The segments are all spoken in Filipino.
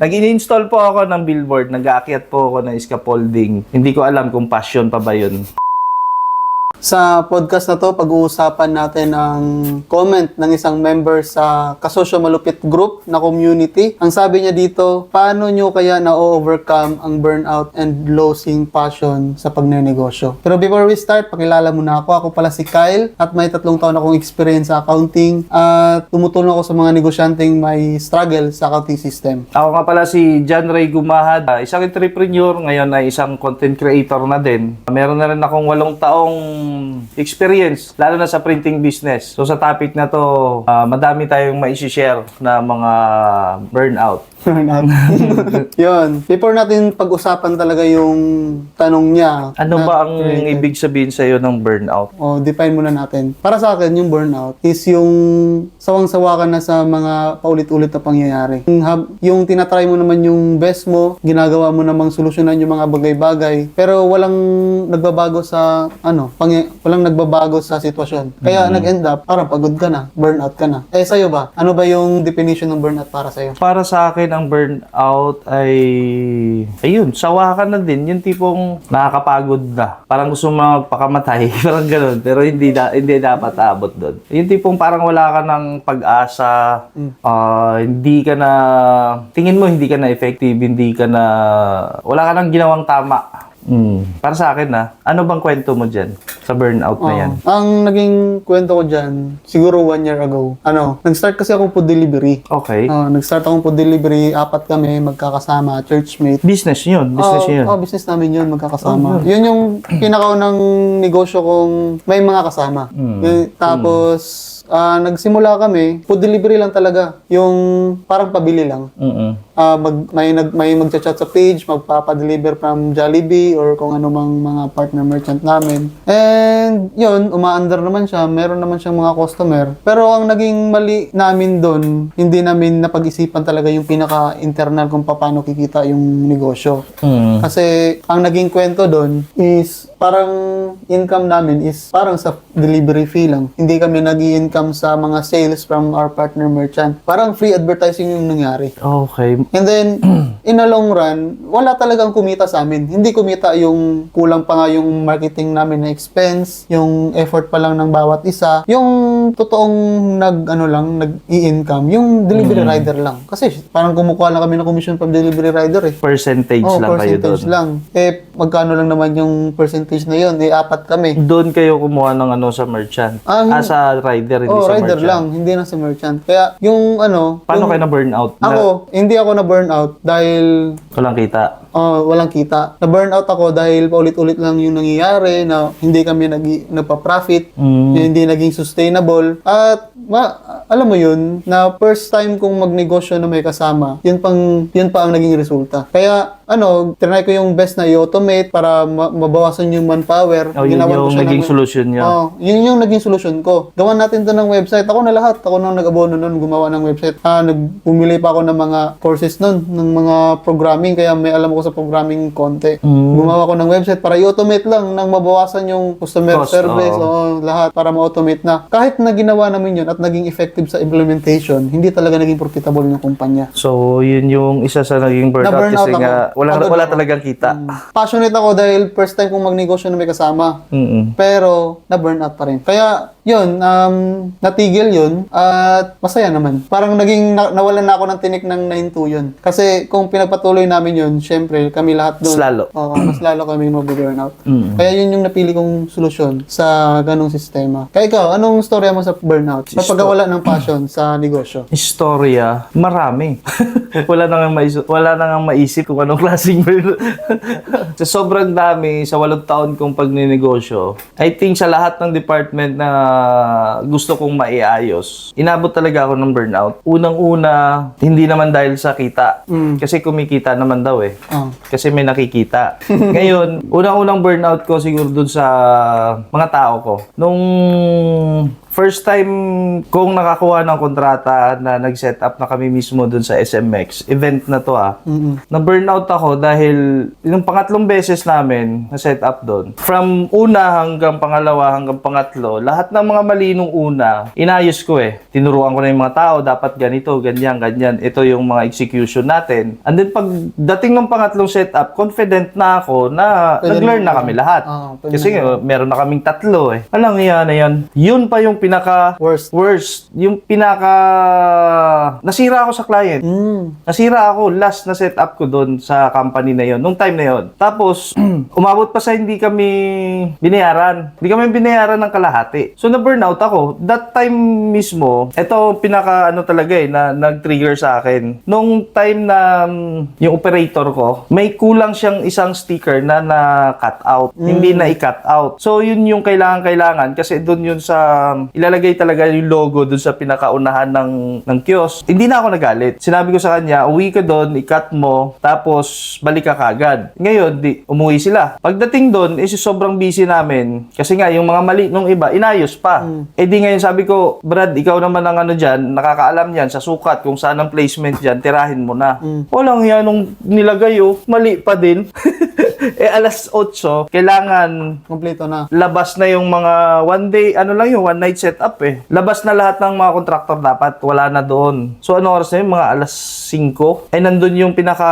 Nag-install po ako ng billboard, nag-aakyat po ako ng scaffolding. Hindi ko alam kung passion pa ba yun. Sa podcast na to, pag-uusapan natin ang comment ng isang member sa Kasosyo Malupit Group na community. Ang sabi niya dito, paano nyo kaya na-overcome ang burnout and losing passion sa pagnenegosyo? Pero before we start, pakilala muna ako. Ako pala si Kyle at may tatlong taon akong experience sa accounting at tumutulong ako sa mga negosyanteng may struggle sa accounting system. Ako nga pala si John Ray Gumahad, ah, isang entrepreneur, ngayon ay isang content creator na din. Meron na rin akong walong taong experience, lalo na sa printing business. So sa topic na to, ah, madami tayong maisi-share na mga burnout. Burnout. Yun. Before natin pag-usapan talaga yung tanong niya. Ano na ba ang related. ibig sabihin sa iyo ng burnout? O, define muna natin. Para sa akin, yung burnout is yung sawang-sawa ka na sa mga paulit-ulit na pangyayari. Yung, hab- yung tinatry mo naman yung best mo, ginagawa mo namang solusyonan yung mga bagay-bagay, pero walang nagbabago sa, ano, pangya- walang nagbabago sa sitwasyon. Kaya nag-end up, parang pagod ka na, burnout ka na. Eh, sa'yo ba? Ano ba yung definition ng burnout para sa'yo? Para sa akin, ang burnout ay, ayun, sawa ka na din. Yung tipong nakakapagod na. Parang gusto mo magpakamatay. parang ganun. Pero hindi, da, hindi dapat abot doon. Yung tipong parang wala ka ng pag-asa. ah, hindi ka na, tingin mo hindi ka na effective. Hindi ka na, wala ka nang ginawang tama. Mm. Para sa akin na, ano bang kwento mo dyan sa burnout na yan? Oo. Ang naging kwento ko dyan, siguro one year ago, ano, nag-start kasi ako food delivery. Okay. Ah, nag-start akong food delivery, apat kami, magkakasama, churchmate. business yun. Business oh, yun. Oh, business namin yun, magkakasama. Yun yung pinakaunang negosyo kong may mga kasama. Yun, tapos, ah, nagsimula kami, food delivery lang talaga. Yung parang pabili lang. Mm-mm. Ah, mag, may, nag, may magchat-chat sa page, magpapadeliver from Jollibee or kung ano mang mga partner merchant namin. And yun, umaandar naman siya. Meron naman siyang mga customer. Pero ang naging mali namin doon, hindi namin napag-isipan talaga yung pinaka-internal kung paano kikita yung negosyo. Mm. Kasi ang naging kwento doon is parang income namin is parang sa delivery fee lang. Hindi kami nag income sa mga sales from our partner merchant. Parang free advertising yung nangyari. Okay. And then, in a long run, wala talagang kumita sa amin. Hindi kumita yung kulang pa nga yung marketing namin na expense, yung effort pa lang ng bawat isa, yung totoong nag, ano lang, nag-i-income, yung delivery rider lang. Kasi parang kumukuha lang kami ng commission from delivery rider eh. Percentage Oh, lang kayo doon. percentage lang. Eh, magkano lang naman yung percentage na yun? Eh, apat kami. Doon kayo kumuha ng ano sa merchant. Um, ah, sa rider, hindi Oh, sa rider merchant. lang, hindi na sa merchant. Kaya, yung ano, Paano yung- kayo na burnout? Na, ako, hindi ako na burnout dahil walang kita. Oh, walang kita. Na-burnout ako dahil paulit-ulit lang yung nangyayari na hindi kami nag nagpa-profit, Mm. na hindi naging sustainable. At ma, alam mo yun, na first time kong magnegosyo na may kasama, yun pang yun pa ang naging resulta. Kaya ano, trinay ko yung best na i-automate para ma- mabawasan yung manpower. Oh, yun Ginawan ko yung siya naging ng- solusyon nyo. Oh, yun yung naging solusyon ko. Gawan natin to ng website. Ako na lahat. Ako nang nag-abono nun, gumawa ng website. Ah, nagpumili pa ako ng mga courses nun, ng mga programming. Kaya may alam ako sa programming konti. Mm. Gumawa ko ng website para i-automate lang nang mabawasan yung customer Cost, service oo. o lahat para ma-automate na. Kahit na ginawa namin yun at naging effective sa implementation, hindi talaga naging profitable yung kumpanya. So, yun yung isa sa naging burnout, Na-burnout kasi ako. nga wala, Pagod wala ako. talagang kita. Passionate ako dahil first time kong magnegosyo na may kasama. Mm-mm. Pero, na-burnout pa rin. Kaya, yun, um, natigil yun, at masaya naman. Parang naging, na- nawalan na ako ng tinik ng 9-2 yun. Kasi kung pinagpatuloy namin yun, syempre, kami lahat doon. Mas lalo. Oo, mas lalo kami mag-burnout. Mm. Kaya yun yung napili kong solusyon sa ganong sistema. Kaya ikaw, anong storya mo sa burnout? Sa pagkawala ng passion sa negosyo? Istorya, marami. wala na nga maisip, wala na nga maisip kung anong klaseng burnout. sa sobrang dami, sa walong taon kong pagninegosyo, I think sa lahat ng department na gusto kong maiayos, inabot talaga ako ng burnout. Unang-una, hindi naman dahil sa kita. Kasi kumikita naman daw eh. Oh. Kasi may nakikita. Ngayon, unang-unang burnout ko siguro dun sa mga tao ko. Nung first time kong nakakuha ng kontrata na nag-set up na kami mismo dun sa SMX. Event na to ah. Mm-mm. Na-burnout ako dahil yung pangatlong beses namin na set up doon. From una hanggang pangalawa hanggang pangatlo, lahat ng mga mali nung una, inayos ko eh. Tinuruan ko na yung mga tao, dapat ganito, ganyan, ganyan. Ito yung mga execution natin. And then pag dating ng pangatlong setup, confident na ako na nag-learn na kami lahat. Ah, pwede Kasi nga, meron na kaming tatlo eh. Alam nga na yan. Yun pa yung pinaka Worst. worst. Yung pinaka nasira ako sa client. Mm. Nasira ako last na setup ko doon sa company na yon nung time na yon. Tapos umabot pa sa hindi kami binayaran. Hindi kami binayaran ng kalahati. So na burnout ako. That time mismo, ito pinaka ano talaga eh na nag-trigger sa akin. Nung time na mm, yung operator ko, may kulang siyang isang sticker na na cut out. Hindi na i-cut out. So yun yung kailangan kailangan kasi doon yun sa ilalagay talaga yung logo doon sa pinakaunahan ng ng kiosk. Hindi na ako nagalit. Sinabi ko sa kanya, uwi ka doon, i-cut mo, tapos balik ka kagad. Ngayon, di, umuwi sila. Pagdating doon, is sobrang busy namin. Kasi nga, yung mga mali nung iba, inayos pa. Eh di ngayon sabi ko, Brad, ikaw naman ang ano dyan, nakakaalam yan sa sukat kung saan ang placement dyan, tirahin mo na. Walang yan nung nilagay oh, mali pa din. eh alas 8, kailangan Kompleto na. labas na yung mga one day, ano lang yung one night setup eh. Labas na lahat ng mga contractor dapat, wala na doon. So ano oras na yun? Mga alas 5. Ay nandun yung pinaka,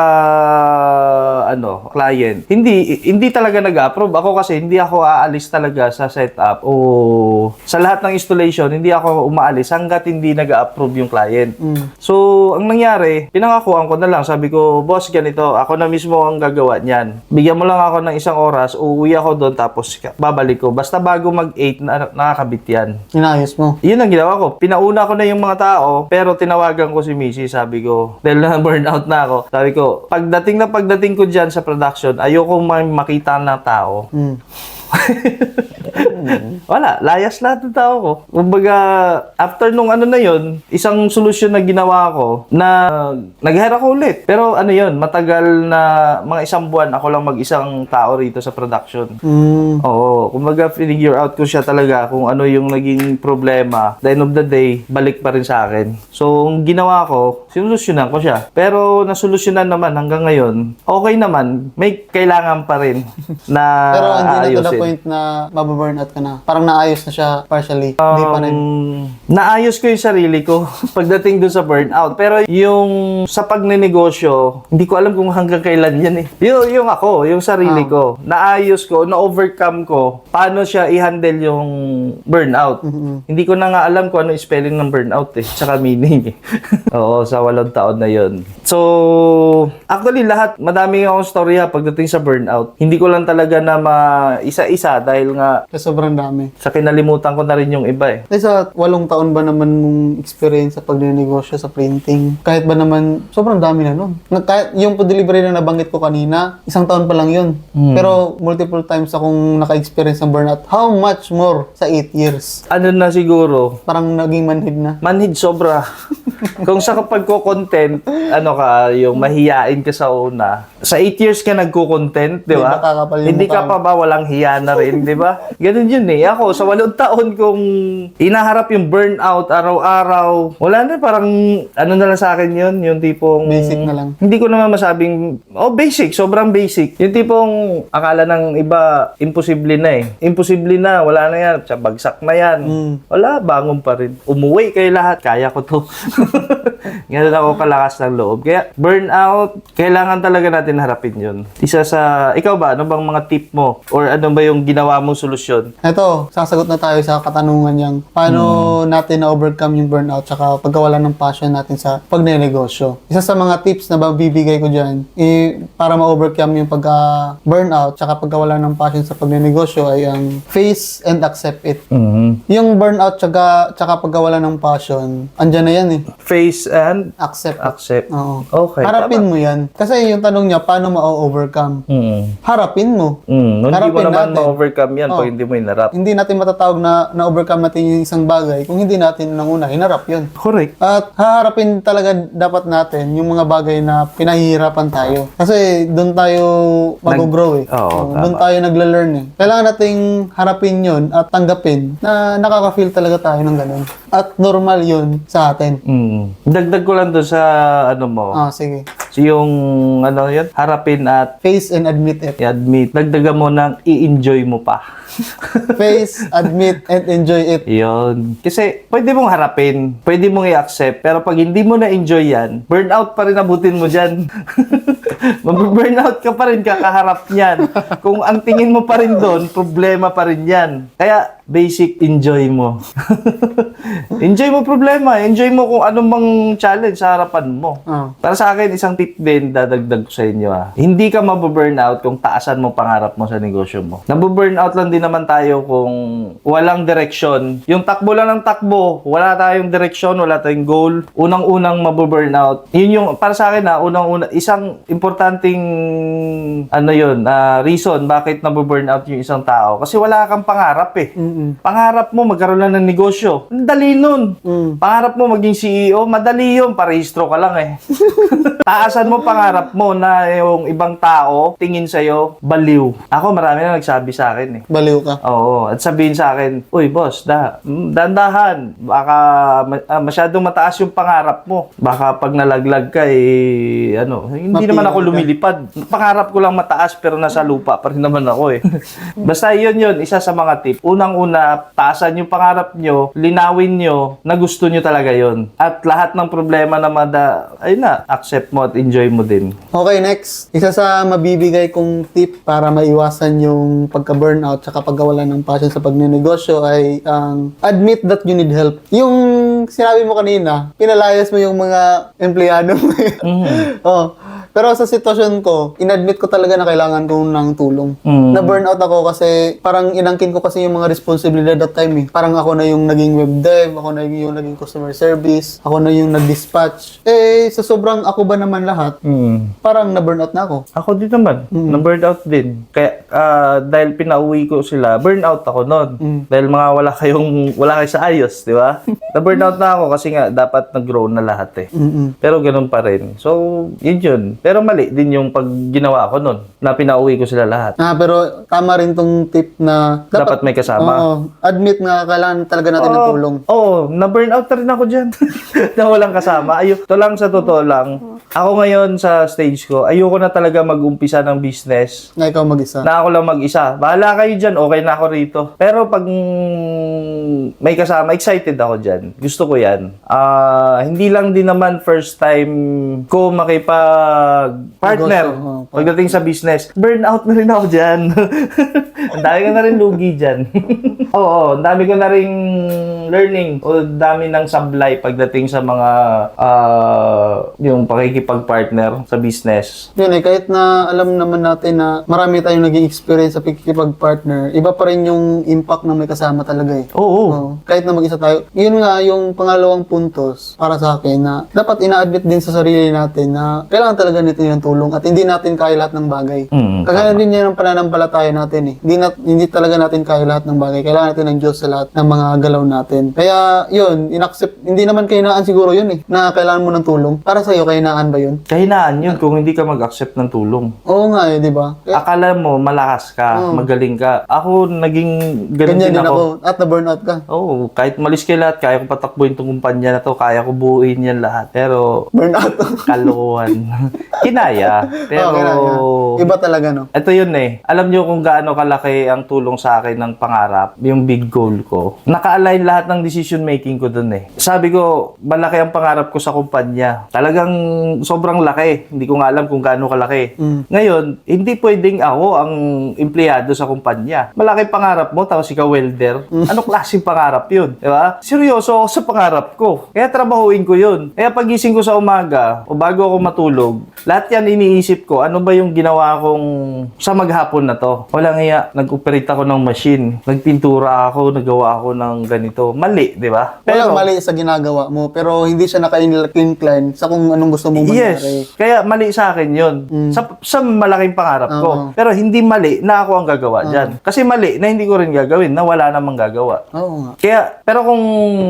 ano, client. Hindi, hindi talaga nag-approve. Ako kasi hindi ako aalis talaga sa setup o sa lahat ng installation, hindi ako umaalis hanggat hindi nag-approve yung client. Mm. So, ang nangyari, pinangakuan ko na lang. Sabi ko, boss, ganito, ako na mismo ang gagawa niyan. Bigyan mo lang ako ng isang oras, uuwi ako doon, tapos babalik ko. Basta bago mag-8, na, nakakabit yan. Inayos mo. Yun ang ginawa ko. Pinauna ko na yung mga tao, pero tinawagan ko si Missy, sabi ko, dahil na burnout na ako, sabi ko, pagdating na pagdating ko dyan sa production, ayoko ma- makita ng tao. Mm. Wala, layas lahat ng tao ko. Kumbaga, after nung ano na yon isang solusyon na ginawa ko na nag-hire ako ulit. Pero ano yon matagal na mga isang buwan ako lang mag-isang tao rito sa production. Mm. Oo, kumbaga figure out ko siya talaga kung ano yung naging problema. The end of the day, balik pa rin sa akin. So, ang ginawa ko, sinulusyonan ko siya. Pero nasolusyonan naman hanggang ngayon, okay naman. May kailangan pa rin na Pero hindi na. Point na mababurnout ka na. Parang naayos na siya partially. hindi pa rin. Um, naayos ko yung sarili ko pagdating dun sa burnout. Pero yung sa pagnenegosyo, hindi ko alam kung hanggang kailan yan eh. Yung, yung ako, yung sarili Ah. ko, naayos ko, na-overcome ko, paano siya i-handle yung burnout. Hindi ko na nga alam kung ano yung spelling ng burnout eh, tsaka meaning eh. Oo, sa walong taon na yon. So, actually lahat, madami akong storya pagdating sa burnout. Hindi ko lang talaga na ma-isa-isa dahil nga Kasi sobrang dami. sa kinalimutan ko na rin yung iba eh. Eh, sa walong taon ba naman mong experience sa pagnenegosyo sa printing? Kahit ba naman, sobrang dami na nun. Na, kahit yung delivery na nabanggit ko kanina, isang taon pa lang yun. Pero multiple times akong naka-experience ng burnout. How much more sa 8 years? Ano na siguro, Parang naging manhid na. manhid sobra. Kung sa kapag ko content, ano ka, yung mahiyain ka sa una. Sa 8 years ka nagko-content, di ba? Hindi nakakapal yung Hindi ka mukha pa ba walang hiya na rin, di ba? Ganun yun eh. Ako, sa walong taon kong inaharap yung burnout araw-araw, wala na parang, ano na lang sa akin yun, yung tipong... Basic na lang. Hindi ko naman masabing, oh basic, sobrang basic. Yung tipong akala ng iba, imposible na eh. Imposible na, wala na yan, bagsak na yan. Mm. Wala, bangon pa rin. Umuwi kayo lahat, kaya ko to. Ganun ako kalakas ng loob. Kaya burnout, kailangan talaga natin harapin yun. Isa sa, ikaw ba, ano bang mga tip mo? Or ano ba yung ginawa mong solusyon? Ito, sasagot na tayo sa katanungan niyang paano natin na-overcome yung burnout tsaka pagkawala ng passion natin sa pagnenegosyo. Isa sa mga tips na babibigay ko dyan eh, para ma-overcome yung pagka-burnout tsaka pagkawala ng passion sa pagnenegosyo ay ang face and accept it. Mm-hmm. Yung burnout tsaka, tsaka pagkawala ng passion, andyan na yan eh. Face and accept. accept. Oo. Okay. Harapin mo yan. Kasi yung tanong niya, paano ma-overcome? Mm. Harapin mo. Mm. Hindi mo Harapin naman natin. ma-overcome yan pag Oh. hindi mo inarap. Hindi natin matatawag na na-overcome natin yung isang bagay kung hindi natin nang una hinarap yun. Correct. At haharapin talaga dapat natin yung mga bagay na pinahihirapan tayo. Kasi doon tayo mag-grow eh. Oo, doon tayo nagla-learn eh. Kailangan nating harapin yun at tanggapin na nakaka-feel talaga tayo ng ganun. At normal yun sa atin. Mm. Dagdag ko lang doon sa ano mo. Ah, sige. Yung ano yun, harapin at Face and admit it. i-admit. Dagdagan mo ng i-enjoy mo pa. Face, admit, and enjoy it. Yun. Kasi pwede mong harapin, pwede mong i-accept, pero pag hindi mo na-enjoy yan, burnout pa rin abutin mo dyan. Mabu-burnout ka pa rin kakaharap niyan. Kung ang tingin mo pa rin doon, problema pa rin yan. Kaya, basic, enjoy mo. enjoy mo problema. Enjoy mo kung anong mang challenge sa harapan mo. Ah. Para sa akin, isang tip din dadagdag ko sa inyo ah. Hindi ka mababurnout kung taasan mo pangarap mo sa negosyo mo. Nababurnout lang din naman tayo kung walang direksyon. Yung takbo lang ng takbo, wala tayong direksyon, wala tayong goal. Unang-unang mababurnout. Yun yung, para sa akin ah, unang-una, isang importanting ano yun, ah, reason bakit nababurnout yung isang tao. Kasi wala kang pangarap eh. Mm-mm. Pangarap mo magkaroon lang ng negosyo. Ang dali nun. Mm. Pangarap mo maging CEO, madali yun. Parehistro ka lang eh. Taasan mo pangarap mo na yung ibang tao tingin sa'yo, baliw. Ako, marami na nagsabi sa akin eh. Baliw ka. Oo, at sabihin sa akin, Uy, boss, da, mm, dandahan. Baka ma- ah, masyadong mataas yung pangarap mo. Baka pag nalaglag ka, eh, ano, hindi naman ako lumilipad. Pangarap ko lang mataas pero nasa lupa pa rin naman ako eh. Basta yun yun, isa sa mga tip. Unang-una, taasan yung pangarap nyo, linawin nyo na gusto nyo talaga yun. At lahat ng problema na mada, ayun na, accept mo at enjoy mo din. Okay, next. Isa sa mabibigay kong tip para maiwasan yung pagka-burnout sa pagkawala ng passion sa pagnenegosyo ay ang admit that you need help. Yung sinabi mo kanina, pinalayas mo yung mga empleyado mo. Mhm. oh. Pero sa sitwasyon ko, inadmit ko talaga na kailangan ko ng tulong. Mm. Na burnout ako kasi parang inangkin ko kasi yung mga responsibilidad that time eh. Parang ako na yung naging web dev, ako na yung naging customer service, ako na yung nag-dispatch. Eh, sa sobrang ako ba naman lahat, Mm. parang na-burnout na ako. Ako din naman, na-burn out din. Kaya ah, dahil pinauwi ko sila, burn out ako noon. Mm. Dahil mga wala kayong wala kayo sa ayos, di ba? na-burn out na ako kasi nga dapat nag-grow na lahat eh. Mm-mm. Pero ganun pa rin. So, yun yun. Pero mali din yung pag ginawa ko noon na pinauwi ko sila lahat. Ah, pero tama rin tong tip na Dapat may kasama. Oo, admit na kailangan talaga natin ng tulong. Oo, na-burn out na rin ako dyan. na walang kasama. Ayo, to lang sa totoo lang. Ako ngayon sa stage ko, ayoko na talaga mag-umpisa ng business Na ikaw mag-isa. na ako lang mag-isa. Bahala kayo dyan, okay na ako rito. Pero pag mm, may kasama, excited ako dyan. Gusto ko yan. Ah, hindi lang din naman first time ko makipag-partner Negosyo, oo. pagdating sa business. Burnout na rin ako dyan. ang dami ko na rin lugi dyan. Oo, ang dami ko na rin learning o dami ng sablay pagdating sa mga ah, yung pakikipag-partner sa business. Yun eh, kahit na alam naman natin na marami tayong naging experience sa pagkikipag-partner, iba pa rin yung impact na may kasama talaga eh. Oo. Oo. Kahit na mag-isa tayo. Yun nga, yung pangalawang puntos para sa akin na dapat ina-admit din sa sarili natin na kailangan talaga nito ng tulong at hindi natin kaya lahat ng bagay. Mm, Kagaya din yan ang pananampalataya natin eh. Hindi, nat- hindi talaga natin kaya lahat ng bagay. Kailangan natin ng Diyos sa lahat ng mga galaw natin. Kaya yun, inaccept, hindi naman kainaan siguro yun eh, na kailangan mo ng tulong. Para sa'yo, kainaan ba yun? Kahinaan yun kung hindi ka mag-accept ng tulong. Oo nga eh, di ba? Kaya, Akala mo malakas ka, magaling ka. Ako naging ganun ganyan din din ako. ako. At na-burnout ka. Oo, kahit malis kayo lahat, kaya ko patakbuhin tong kumpanya na to, kaya ko buuin yan lahat. Pero, Burnout. kalokohan. Kinaya. Pero, Oo, kinaya. Iba talaga, no? ito yun eh. Alam nyo kung gaano kalaki ang tulong sa akin ng pangarap, yung big goal ko. Naka-align lahat ng decision making ko dun eh. Sabi ko, malaki ang pangarap ko sa kumpanya. Talagang sobrang laki. Hindi ko nga alam kung gaano kalaki. Mm. Ngayon, hindi pwedeng ako ang empleyado sa kumpanya. Malaki pangarap mo, tapos ikaw welder. Ano klaseng pangarap yun? Di ba? Seryoso ako sa pangarap ko. Kaya trabahuin ko yun. Kaya pagising ko sa umaga, o bago ako matulog, lahat yan iniisip ko, ano ba yung ginawa akong sa maghapon na to. Walang iya, nag-operate ako ng machine. Nagpintura ako, nagawa ako ng ganito. Mali, di ba? Walang mali sa ginagawa mo, pero hindi siya naka-incline sa kung anong gusto mong mangyari. Yes. Kaya mali sa akin yun. Sa, sa malaking pangarap ko. Oo. Pero hindi mali na ako ang gagawa dyan. Kasi mali na hindi ko rin gagawin na wala namang gagawa. Oo nga. Kaya, pero kung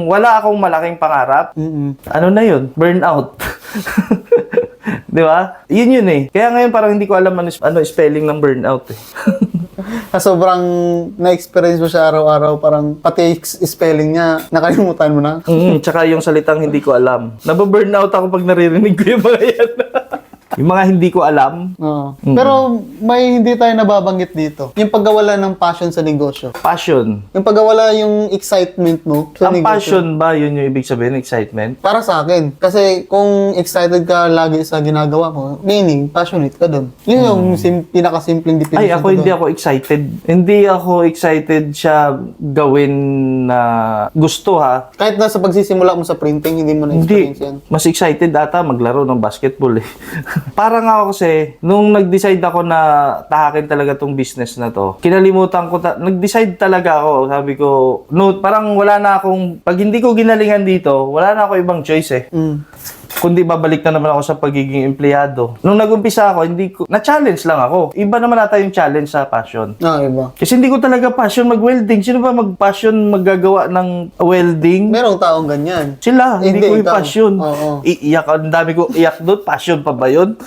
wala akong malaking pangarap, Mm-mm. ano na yun? Burnout. Di ba? Yun yun eh. Kaya ngayon parang hindi ko alam ano, ano spelling ng burnout eh. Sa sobrang na-experience mo siya araw-araw, parang pati spelling niya, nakalimutan mo na. mm, tsaka yung salitang hindi ko alam. Nababurnout ako pag naririnig ko yung mga yan. yung mga hindi ko alam, Oo. Pero may hindi tayo nababanggit dito. Yung pagkawala ng passion sa negosyo. passion. Yung pagkawala yung excitement mo sa Ang negosyo. passion ba, yun yung ibig sabihin, excitement? Para sa akin. Kasi kung excited ka lagi sa ginagawa mo, meaning, passionate ka doon. Yun yung sim- pinakasimpleng definition Ay, ako ko hindi doon. ako excited. Hindi ako excited siya gawin na gusto ha. Kahit na sa pagsisimula mo sa printing, hindi mo na-experience yan. Hindi. Mas excited ata maglaro ng basketball eh. Parang ako kasi, nung nag-decide ako na tahakin talaga tong business na to, kinalimutan ko, ta- nag-decide talaga ako. Sabi ko, no, parang wala na akong, pag hindi ko ginalingan dito, wala na ako ibang choice eh. Mm. Kundi babalik na naman ako sa pagiging empleyado. Nung nag-umpisa ako, hindi ko, na-challenge lang ako. Iba naman ata yung challenge sa passion. Ah, iba. Kasi hindi ko talaga passion mag-welding. Sino ba mag-passion maggagawa ng welding? Merong taong ganyan. Sila, hindi, Hindi, ko yung ikaw. passion. Oo. Iiyak, ang dami ko iyak doon. Passion pa ba yun?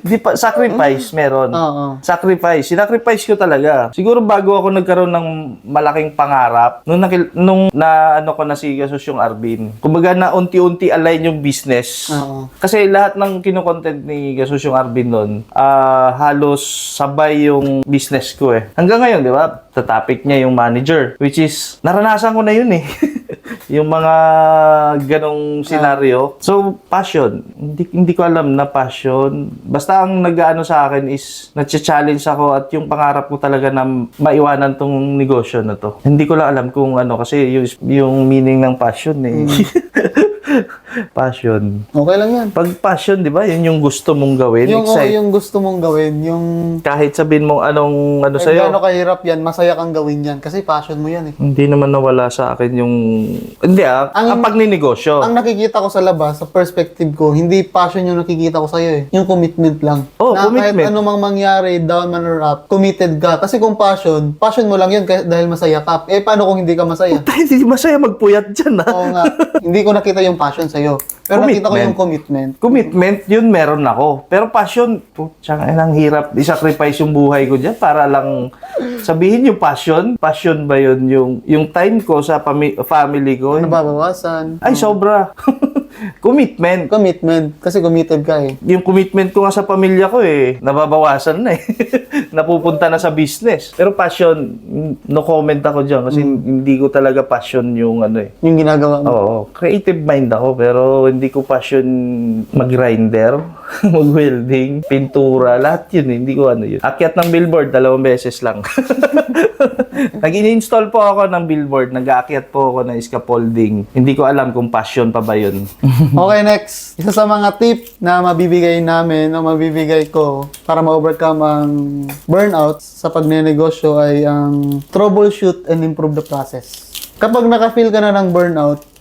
Di pa, sacrifice meron. Oo. Sacrifice. Sinacrifice ko talaga. Siguro bago ako nagkaroon ng malaking pangarap, nung, nakil- nung na ano ko na si Jesus yung Arvin, kumbaga na unti-unti align yung business. Oo. Kasi lahat ng kinokontent ni Jesus yung Arvin nun, ah, halos sabay yung business ko eh. Hanggang ngayon, di ba? Tatapik niya yung manager. Which is, naranasan ko na yun eh. yung mga ganong senaryo. So, passion. Hindi, hindi ko alam na passion. Basta ang nag-ano sa akin is, nag-challenge ako at yung pangarap ko talaga na maiwanan tong negosyo na to. Hindi ko lang alam kung ano, kasi yung, yung meaning ng passion eh. passion. Okay lang yan. Pag passion, di ba? Yun yung gusto mong gawin. Yung, oh, Excite. yung gusto mong gawin, yung Kahit sabihin mo anong ano kahit sa'yo. gaano kahirap yan, masaya kang gawin yan. Kasi passion mo yan eh. Hindi naman nawala sa akin yung... Hindi ah, ang, Ang- pagninegosyo. Ang nakikita ko sa labas, sa perspective ko, hindi passion yung nakikita ko sa'yo eh. Yung commitment lang. Oh, na commitment. kahit anumang mangyari, down man or up, committed ka. Kasi kung passion, passion mo lang yun dahil masaya ka. Eh, paano kung hindi ka masaya? Dahil hindi masaya magpuyat dyan ah. Oo nga. hindi ko nakita yung passion sa'yo. Pero nakita ko yung commitment. Commitment, yun meron ako. Pero passion, putsang ang hirap i-sacrifice yung buhay ko dyan para lang sabihin yung passion. Passion ba yun? Yung, yung time ko sa pami- family ko. Nababawasan. Ay, sobra. commitment. Commitment. Kasi committed ka eh. Yung commitment ko nga sa pamilya ko eh, nababawasan na eh. Napupunta na sa business. Pero passion, no comment ako dyan kasi hindi ko talaga passion yung ano eh. Yung ginagawa mo. Oo, creative mind ako pero hindi ko passion mag-grinder, mag-welding, pintura, lahat yun eh. Hindi ko ano yun. Akyat ng billboard, dalawang beses lang. Nag-install po ako ng billboard, nag-aakyat po ako ng scaffolding. Hindi ko alam kung passion pa ba yun. Okay, next. Isa sa mga tip na mabibigay namin o mabibigay ko para ma-overcome ang burnout sa pagnenegosyo ay ang troubleshoot and improve the process. Kapag naka-feel ka na ng burnout,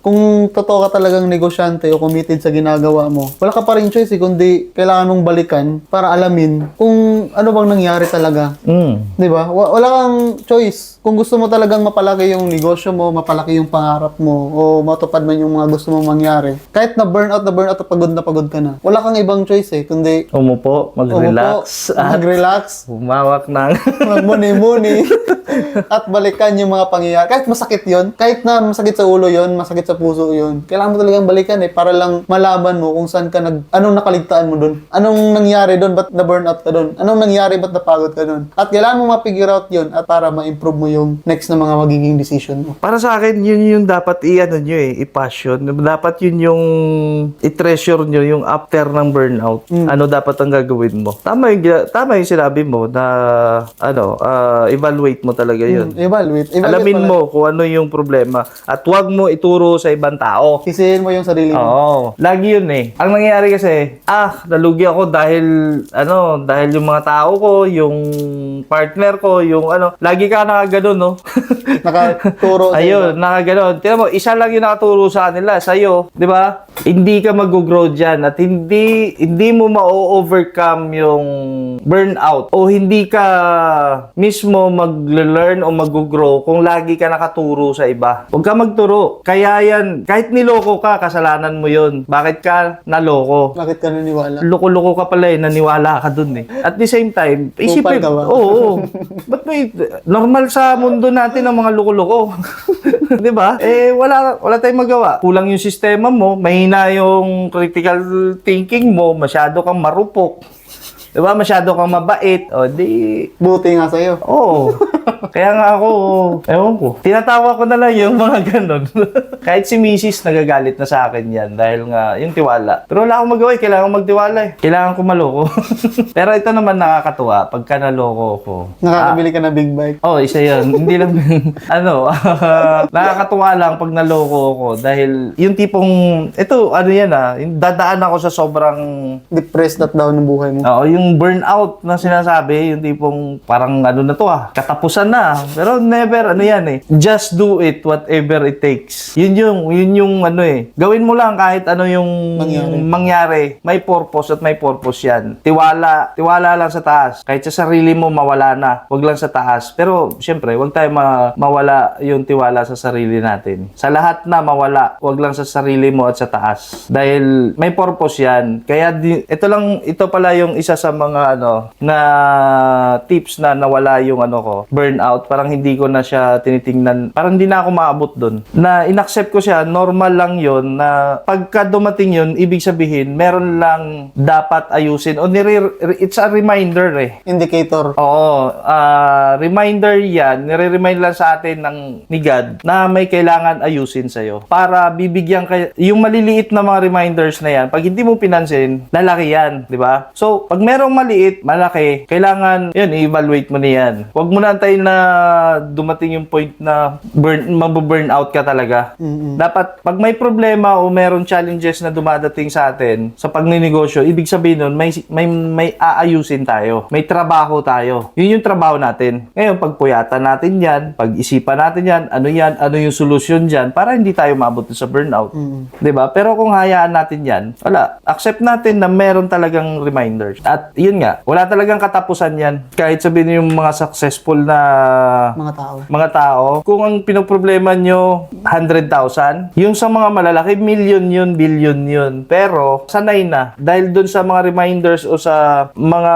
kung totoo ka talagang negosyante o committed sa ginagawa mo, wala ka pa rin choice eh, kundi kailangan mong balikan para alamin kung ano bang nangyari talaga. Mm. 'Di ba? Wa- Wala kang choice. Kung gusto mo talagang mapalaki yung negosyo mo, mapalaki yung pangarap mo, o matupad man yung mga gusto mong mangyari, kahit na burnout na burnout at pagod na pagod ka na, wala kang ibang choice eh, kundi Umupo, mag-relax, umupo, at mag-relax, humawak ng... magmuni-muni, at balikan yung mga pangyayari. Kahit masakit yon kahit na masakit sa ulo yon masakit sa puso yon kailangan mo talagang balikan eh, para lang malaman mo kung saan ka nag, anong nakaligtaan mo doon. Anong nangyari doon, ba't na burnout ka doon? Anong nangyari, ba't napagod ka doon? At kailangan mo ma-figure out yon at para ma-improve mo yung next na mga magiging decision mo. Para sa akin, yun yung dapat i-ano nyo eh, i-passion. Dapat yun yung i-treasure nyo, yung after ng burnout. Ano dapat ang gagawin mo. Tama yung, tama yung sinabi mo na, ano, ah, evaluate mo talaga yun. Evaluate. Evaluate Alamin mo kung ano yung problema. At huwag mo ituro sa ibang tao. Sisihin mo yung sarili mo. Oo. Lagi yun eh. Ang nangyayari kasi, ah, nalugi ako dahil, ano, dahil yung mga tao ko, yung partner ko, yung ano, lagi ka nakaganon, no? Nakaturo. Ayun, nakaganon. Tingnan mo, isa lang yung nakaturo sa kanila, sa'yo, di ba? Hindi ka mag-grow dyan at hindi, hindi mo ma-overcome yung burnout o hindi ka mismo mag-learn o mag-grow kung lagi ka nakaturo sa iba. Huwag ka magturo. Kaya yan, kahit niloko ka, kasalanan mo yun. Bakit ka naloko? Bakit ka naniwala? Loko-loko ka pala eh, naniwala ka dun eh. At the same time, isipin, oo, oo. Ba't may, normal sa mundo natin ang mga loko-loko. Di ba? Eh, wala, wala tayong magawa. Kulang yung sistema mo, mahina yung critical thinking mo, masyado kang marupok. Di ba? Masyado kang mabait. O, di, Buti nga sa'yo. Oo. Kaya nga ako, ewan ko. Tinatawa ko na lang yung mga ganun. Kahit si Mrs. nagagalit na sa akin yan dahil nga yung tiwala. Pero wala akong magawa eh. Kailangan ko magtiwala eh. Kailangan ko maloko. Pero ito naman nakakatuwa pagka naloko ko. Nakakabili ka na big bike. Oh, isa yun. Hindi lang, ano, nakakatuwa lang pag naloko ako dahil yung tipong, ito, ano yan ah, dadaan ako sa sobrang Depressed at down ng buhay mo. Oo, yung burnout na sinasabi, yung tipong parang ano na to ah, katapusan na. Pero never, ano yan eh. Just do it, whatever it takes. Yun yung, yun yung ano eh. Gawin mo lang kahit ano yung Mangyari. mangyari. May purpose at may purpose yan. Tiwala, tiwala lang sa taas. Kahit sa sarili mo, mawala na. Wag lang sa taas. Pero, syempre, wag tayo ma- mawala yung tiwala sa sarili natin. Sa lahat na mawala, wag lang sa sarili mo at sa taas. Dahil may purpose yan. Kaya di, ito lang, ito pala yung isa sa mga ano, na tips na nawala yung ano ko, burnout. Parang hindi ko na siya tinitingnan. Parang hindi na ako maabot doon. Na inaccept ko siya, normal lang yon na pagka dumating yun, ibig sabihin, meron lang dapat ayusin. O nire, it's a reminder eh. Indicator. Oo, ah, reminder yan, nire-remind lang sa atin ng ni God na may kailangan ayusin sa'yo. Para bibigyan kayo, yung maliliit na mga reminders na yan, pag hindi mo pinansin, lalaki yan, di ba? So, pag merong maliit, malaki, kailangan, yun, i-evaluate mo na yan. Huwag mo na antayin na dumating yung point na burn, mabuburn out ka talaga. Mm-mm. Dapat, pag may problema o merong challenges na dumadating sa atin sa pagninegosyo, ibig sabihin nun, may, may, may aayusin tayo. May trabaho tayo. Yun yung trabaho natin. Ngayon, pagpuyatan natin yan, pag-isipan natin yan, ano yan, ano yung solusyon dyan, para hindi tayo maabot sa burnout. Mm. 'Di ba? Pero kung hayaan natin 'yan, wala. Accept natin na meron talagang reminders. At 'yun nga, wala talagang katapusan 'yan. Kahit sabihin yung mga successful na Mga tao. mga tao, kung ang pinoproblema nyo 100,000, yung sa mga malalaki, million yun, billion yun. Pero, sanay na. Dahil dun sa mga reminders o sa mga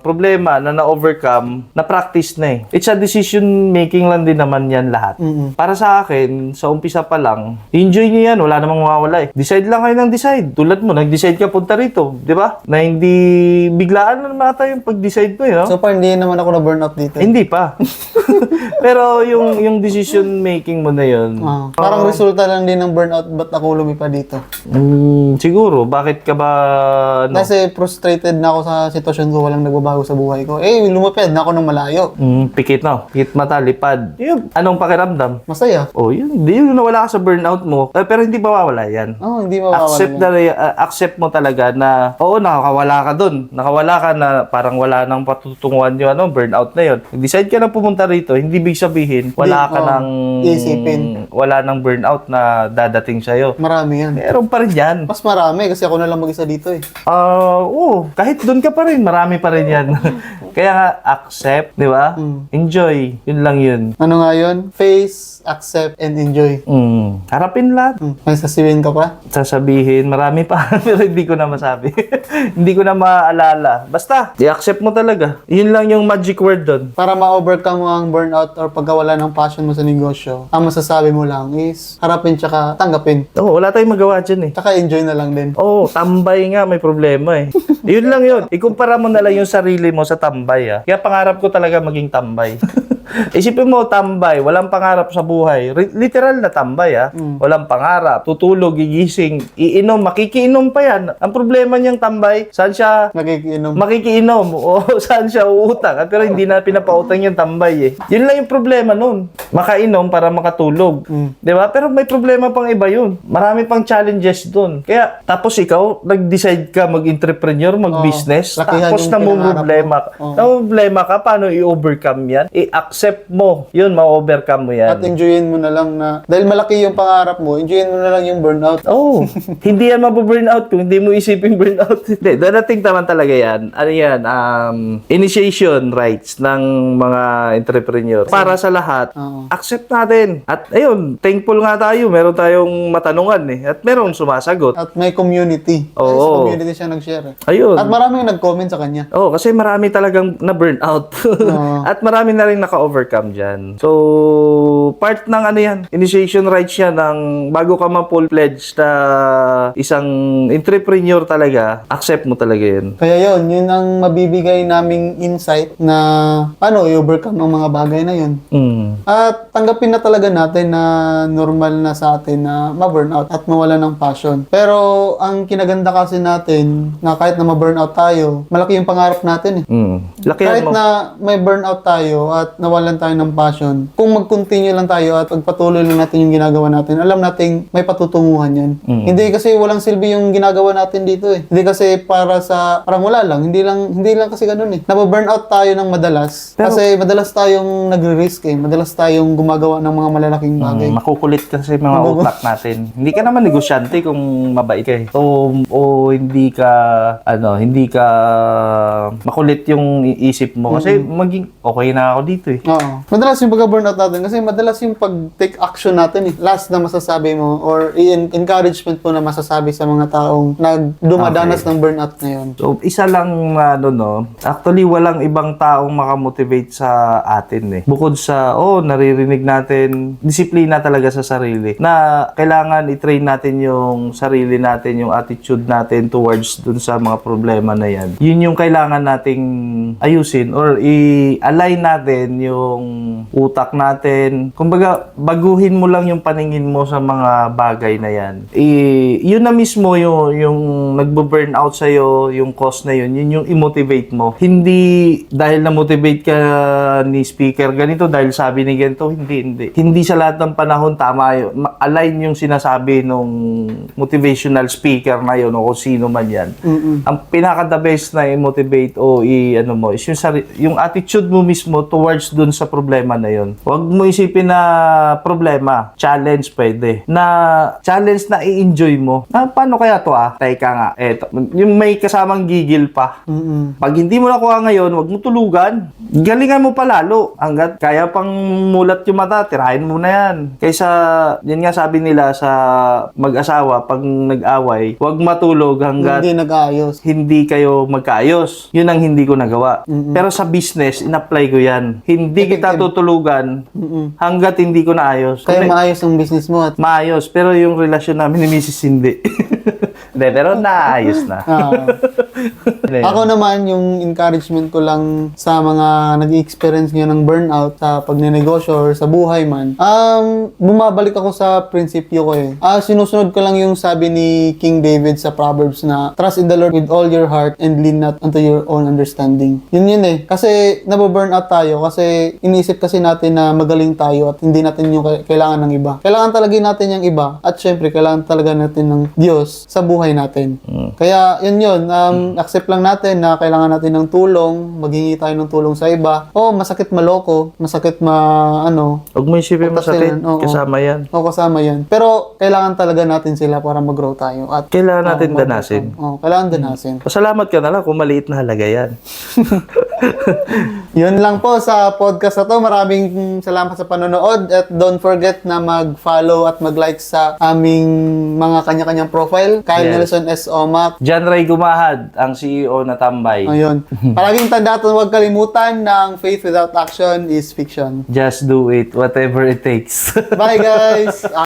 problema na na-overcome, na-practice na eh. It's a decision making lang din naman yan lahat. Mm-mm. Para sa akin, sa umpisa pa lang, enjoy nyo yan. Wala namang mawawala eh. Decide lang kayo ng decide. Tulad mo, nag-decide ka punta rito. Di ba? Na hindi biglaan na naman ata yung pag-decide mo eh. no? So far, hindi naman ako na burnout dito. Hindi pa. Pero yung yung decision making mo na yun. Ah, parang resulta lang din ng burnout ba't ako lumipad dito. mm, siguro, bakit ka ba... No? Kasi frustrated na ako sa sitwasyon ko, walang nagbabago sa buhay ko. Eh, lumipad na ako ng malayo. Mm, pikit no? Pikit mata, lipad. Yun, anong pakiramdam? Masaya. Oh, yun. Hindi yun nawala ka sa burnout mo. Eh, pero hindi mawawala yan. Oh, hindi mawawala. Accept, na, uh, accept mo talaga na, oo, nakakawala ka dun. Nakawala ka na parang wala nang patutunguhan yung ano, burnout na yun. Decide ka na pumunta rito, hindi big sabihin, wala ka oo. nang... Iisipin. Wala nang burnout na dadating sa'yo. Marami yan. Meron pa rin yan. Mas marami kasi ako na lang mag-isa dito eh. Ah, oo, kahit doon ka pa rin, marami pa rin 'yan. Kaya nga accept, 'di ba? Mm. Enjoy, 'yun lang 'yun. Ano nga yun? Face, accept, and enjoy. Mm. Harapin lahat. Hmm. May sasabihin ka pa? Sasabihin, marami pa, pero hindi ko na masabi. hindi ko na maalala. Basta, i-accept mo talaga. 'Yun lang yung magic word doon. Para ma-overcome mo ang burnout or pagkawala ng passion mo sa negosyo, ang masasabi mo lang is harapin tsaka tanggapin. Oo, wala tayong magawa dyan eh. Tsaka enjoy na lang din. Oo, tambay nga, may problema eh. yun lang yun. Ikumpara mo na lang yung sarili mo sa tambay ah. Kaya pangarap ko talaga maging tambay. Isipin mo, tambay, walang pangarap sa buhay. Ri- Literal na tambay, ha? Walang pangarap. Tutulog, gigising, iinom, makikiinom pa yan. Ang problema niyang tambay, saan siya Nakikiinom. makikiinom o saan siya uutang. Ah, Pero hindi na pinapautang yung tambay eh. Yun lang yung problema nun. Makainom para makatulog. Mm. 'Di ba? Pero may problema pang iba yun. Marami pang challenges dun. Kaya tapos ikaw, nag-decide ka mag-entrepreneur, mag-business. Lakihan tapos yung na problema pinangarap mo. Oo. Na problema ka, paano i-overcome yan? I-accept mo. Yun, ma-overcome mo yan. At enjoyin mo na lang na, dahil malaki yung pangarap mo, enjoyin mo na lang yung burnout. Oh, hindi yan mababurnout kung hindi mo isipin burnout. Hindi, darating naman talaga yan. Ano yan? Um, initiation rights ng mga entrepreneur. Para sa lahat, Oo. accept natin. At ayun, thankful nga tayo. Meron tayong matanungan eh. At meron sumasagot. At may community. Oo. Sa community siya nag-share. eh. Ayun. At maraming nag-comment sa kanya. Oh, kasi marami talagang na-burn out. Oo. At marami na rin naka-overcome dyan. So, part ng ano yan, initiation rights yan ng bago ka ma-full pledge na isang entrepreneur talaga, accept mo talaga yun. Kaya yun, yun ang mabibigay naming insight na paano i-overcome ang mga bagay na yun. Mm. At tanggapin na talaga natin na normal na sa atin na ma-burnout at mawala ng passion. Pero ang kinaganda kasi natin na kahit na ma-burnout tayo, malaki yung pangarap natin eh. Mm. Lakihan Kahit mo. na may burnout tayo at nawalan tayo ng passion, kung mag-continue lang tayo at pagpatuloy lang natin yung ginagawa natin, alam nating may patutunguhan yan. Mm. Hindi kasi walang silbi yung ginagawa natin dito eh. Hindi kasi para sa, parang wala lang. Hindi lang, hindi lang kasi ganun eh. Nababurnout tayo ng madalas. Pero- kasi madalas tayong nagre-risk eh. Madalas tayong gumagawa ng mga malalaking bagay. Mm, makukulit kasi mga utak natin. Hindi ka naman negosyante kung mabait ka eh. O, o hindi ka, ano, hindi ka makulit yung isip mo. Kasi maging okay na ako dito eh. Oo. Madalas yung pagka-burnout natin kasi madalas yung pag-take action natin eh. Last na masasabi mo or i- encouragement mo na masasabi sa mga taong nagdumadanas ng burnout ngayon. So, isa lang ano no, actually walang ibang taong makamotivate sa atin eh. Bukod sa oh, naririnig natin disiplina talaga sa sarili na kailangan i-train natin yung sarili natin, yung attitude natin towards dun sa mga problema na yan. Yun yung kailangan nating ayusin or i-align natin yung utak natin. Kumbaga, baguhin mo lang yung paningin mo sa mga bagay na yan. I, yun na mismo yung, yung nagbo-burn out sa'yo, yung cause na yun, yun yung i-motivate mo. Hindi dahil na-motivate ka ni speaker ganito, dahil sabi ni ganito, hindi, hindi. Hindi sa lahat ng panahon tama yun. Align yung sinasabi nung motivational speaker na yun o kung sino man yan. Mm-mm. Ang pinaka-the best na i-motivate o i-ano mo is yung, yung attitude mo mismo towards dun sa problema na yun. Huwag mo isipin na problema, challenge pwede. Na challenge na i-enjoy mo. Na paano kaya to ah? Teka nga, eto. Yung may kasamang gigil pa. Mm-mm. Pag hindi mo nakuha ngayon, wag mo tulugan. Galingan mo pa lalo. Hanggat kaya pang mulat yung mata, tirahin mo na yan. Kaysa, yun nga sabi nila sa mag-asawa, pag nag-away, wag matulog hanggat Hindi nag-aayos. hindi kayo magkaayos. Yun ang hindi ko nagawa. Mm-mm. Pero sa business, in-apply ko yan. Hindi kita tutulugan Mm-mm. hanggat hindi ko naayos. Kaya Kundi- maayos ang business mo at maayos. Pero yung relasyon namin ni Mrs. hindi. Hindi, pero naayos na. Hindi. Ako naman, yung encouragement ko lang sa mga nag-experience ngayon ng burnout sa pagnenegosyo or sa buhay man, um, bumabalik ako sa prinsipyo ko eh. Ah, sinusunod ko lang yung sabi ni King David sa Proverbs na, Trust in the Lord with all your heart and lean not unto your own understanding. Yun yun eh. Kasi nababurnout tayo kasi iniisip kasi natin na magaling tayo at hindi natin yung kai- kailangan ng iba. Kailangan talaga natin yung iba at syempre kailangan talaga natin ng Diyos sa buhay natin. Kaya yun yun, um, accept lang natin na kailangan natin ng tulong, maghingi tayo ng tulong sa iba. O masakit maloko, masakit ma ano, Huwag mo isipin masakit. Oo. Kasama yan. o kasama yan. Pero kailangan talaga natin sila para mag-grow tayo. At Kailangan natin Oo, danasin. Oo, kailangan danasin. Pasalamat ka na lang kung maliit na halaga yan. Yun lang po sa podcast na to. Maraming salamat sa panonood at don't forget na mag-follow at mag-like sa aming mga kanya-kanyang profile. Kyle Yes. Nelson S. Omac. John Ray Gumahad, ang CEO na Tambay. Ayun. Palaging tanda at huwag kalimutan ng faith without action is fiction. Just do it, whatever it takes. Bye guys!